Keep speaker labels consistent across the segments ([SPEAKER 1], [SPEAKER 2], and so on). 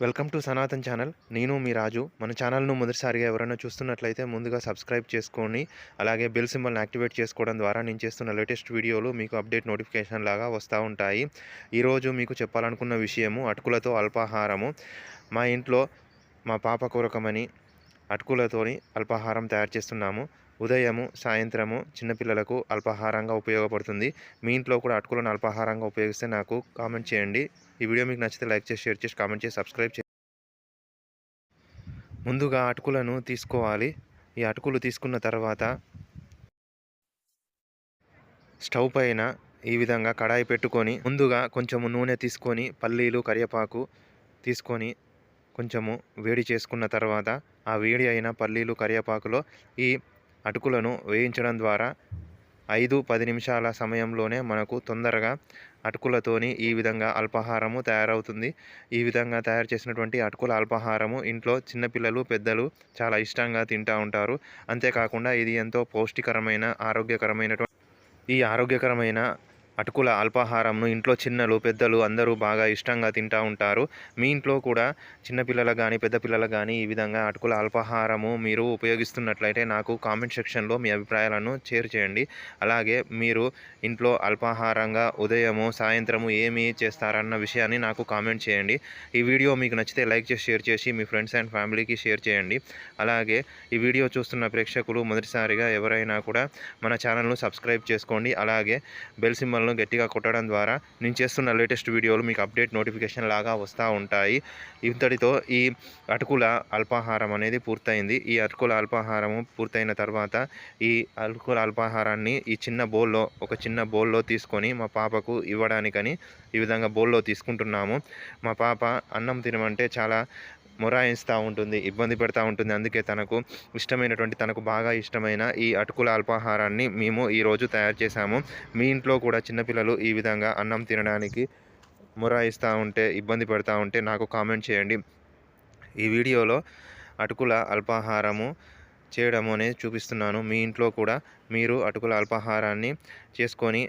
[SPEAKER 1] Welcome to Sanatan channel. నేను మీ రాజు. మన ఛానల్ను మొదటిసారిగా ఎవరైనా చూస్తున్నట్లయితే ముందుగా సబ్స్క్రైబ్ చేసుకొని అలాగే బెల్ సింబల్ని యాక్టివేట్ చేసుకోవడం ద్వారా నేను చేస్తున్న లేటెస్ట్ వీడియోలు మీకు అప్డేట్ నోటిఫికేషన్ లాగా వస్తూ ఉంటాయి. ఈరోజు మీకు చెప్పాలనుకున్న విషయము అటుకులతో అల్పాహారము. మా ఇంట్లో మా పాప కొరకమని అటుకులతోని అల్పాహారం తయారు చేస్తున్నాము. ఉదయము సాయంత్రము చిన్నపిల్లలకు అల్పాహారంగా ఉపయోగపడుతుంది. మీ ఇంట్లో కూడా అటుకులను అల్పాహారంగా ఉపయోగిస్తే నాకు కామెంట్ చేయండి. ఈ వీడియో మీకు నచ్చితే లైక్ చేసి షేర్ చేసి కామెంట్ చేసి సబ్స్క్రైబ్ చేయండి ముందుగా అటుకులను తీసుకోవాలి. ఈ అటుకులు తీసుకున్న తర్వాత స్టవ్ పైన ఈ విధంగా కడాయి పెట్టుకొని ముందుగా కొంచెము నూనె తీసుకొని పల్లీలు కరివేపాకు తీసుకొని కొంచెము వేడి చేసుకున్న తర్వాత ఆ వేడి అయిన పల్లీలు కరివేపాకులో ఈ అటుకులను వేయించడం ద్వారా ఐదు పది నిమిషాల సమయంలోనే మనకు తొందరగా అటుకులతోని ఈ విధంగా అల్పాహారము తయారవుతుంది. ఈ విధంగా తయారు చేసినటువంటి అటుకుల అల్పాహారము ఇంట్లో చిన్నపిల్లలు పెద్దలు చాలా ఇష్టంగా తింటూ ఉంటారు. అంతేకాకుండా ఇది ఎంతో పౌష్టికరమైన ఆరోగ్యకరమైనటువంటి ఈ ఆరోగ్యకరమైన అటుకుల అల్పాహారంను ఇంట్లో చిన్నలు పెద్దలు అందరూ బాగా ఇష్టంగా తింటూ ఉంటారు. మీ ఇంట్లో కూడా చిన్నపిల్లలకు కానీ పెద్దపిల్లలకు కానీ ఈ విధంగా అటుకుల అల్పాహారము మీరు ఉపయోగిస్తున్నట్లయితే నాకు కామెంట్ సెక్షన్లో మీ అభిప్రాయాలను షేర్ చేయండి. అలాగే మీరు ఇంట్లో అల్పాహారంగా ఉదయము సాయంత్రము ఏమి చేస్తారన్న విషయాన్ని నాకు కామెంట్ చేయండి. ఈ వీడియో మీకు నచ్చితే లైక్ చేసి షేర్ చేసి మీ ఫ్రెండ్స్ అండ్ ఫ్యామిలీకి షేర్ చేయండి. అలాగే ఈ వీడియో చూస్తున్న ప్రేక్షకులు మొదటిసారిగా ఎవరైనా కూడా మన ఛానల్ను సబ్స్క్రైబ్ చేసుకోండి. అలాగే బెల్ సింబల్ను గట్టిగా కొట్టడం ద్వారా నేను చేస్తున్న లేటెస్ట్ వీడియోలు మీకు అప్డేట్ నోటిఫికేషన్ లాగా వస్తూ ఉంటాయి. ఇంతటితో ఈ అటుకుల అల్పాహారం అనేది పూర్తయింది. ఈ అటుకుల అల్పాహారము పూర్తయిన తర్వాత ఈ అటుకుల అల్పాహారాన్ని ఈ చిన్న బౌల్లో ఒక చిన్న బౌల్లో తీసుకొని మా పాపకు ఇవ్వడానికని ఈ విధంగా బౌల్లో తీసుకుంటున్నాము. మా పాప అన్నం తినమంటే చాలా మొరాయిస్తూ ఉంటుంది ఇబ్బంది పెడతా ఉంటుంది. అందుకే తనకు ఇష్టమైనటువంటి తనకు బాగా ఇష్టమైన ఈ అటుకుల అల్పాహారాన్ని మేము ఈరోజు తయారు చేశాము. మీ ఇంట్లో కూడా చిన్నపిల్లలు ఈ విధంగా అన్నం తినడానికి మొరాయిస్తూ ఉంటే ఇబ్బంది పెడతా ఉంటే నాకు కామెంట్ చేయండి. ఈ వీడియోలో అటుకుల అల్పాహారము చేయడము అనేది చూపిస్తున్నాను. మీ ఇంట్లో కూడా మీరు అటుకుల అల్పాహారాన్ని చేసుకొని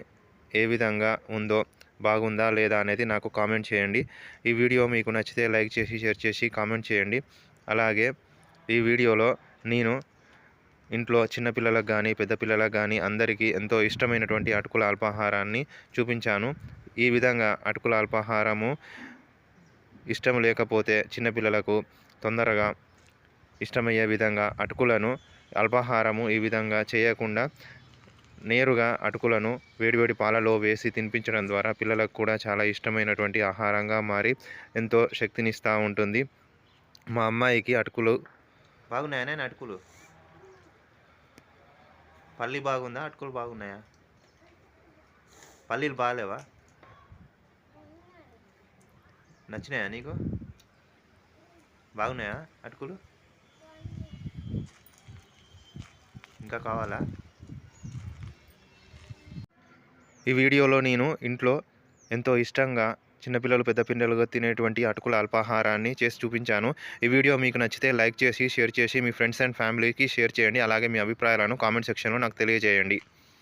[SPEAKER 1] ఏ విధంగా ఉందో బాగుందా లేదా అనేది నాకు కామెంట్ చేయండి. ఈ వీడియో మీకు నచ్చితే లైక్ చేసి షేర్ చేసి కామెంట్ చేయండి. అలాగే ఈ వీడియోలో నేను ఇంట్లో చిన్నపిల్లలకు కానీ పెద్ద పిల్లలకు కానీ అందరికీ ఎంతో ఇష్టమైనటువంటి అటుకుల అల్పాహారాన్ని చూపించాను. ఈ విధంగా అటుకుల అల్పాహారము ఇష్టం లేకపోతే చిన్నపిల్లలకు తొందరగా ఇష్టమయ్యే విధంగా అటుకులను అల్పాహారము ఈ విధంగా చేయకుండా నేరుగా అటుకులను వేడివేడి పాలలో వేసి తినిపించడం ద్వారా పిల్లలకు కూడా చాలా ఇష్టమైనటువంటి ఆహారంగా మారి ఎంతో శక్తినిస్తూ ఉంటుంది. మా అమ్మాయికి అటుకులు బాగున్నాయా నేను అటుకులు? పల్లి బాగుందా? అటుకులు బాగున్నాయా? పల్లీలు బాగాలేవా? నచ్చినాయా నీకు? బాగున్నాయా అటుకులు? ఇంకా కావాలా? ఈ వీడియోలో నేను ఇంట్లో ఎంతో ఇష్టంగా చిన్నపిల్లలు పెద్ద పిల్లలుగా తినేటువంటి అటుకుల అల్పాహారాన్ని చేసి చూపించాను. ఈ వీడియో మీకు నచ్చితే లైక్ చేసి షేర్ చేసి మీ ఫ్రెండ్స్ అండ్ ఫ్యామిలీకి షేర్ చేయండి. అలాగే మీ అభిప్రాయాలను కామెంట్ సెక్షన్లో నాకు తెలియజేయండి.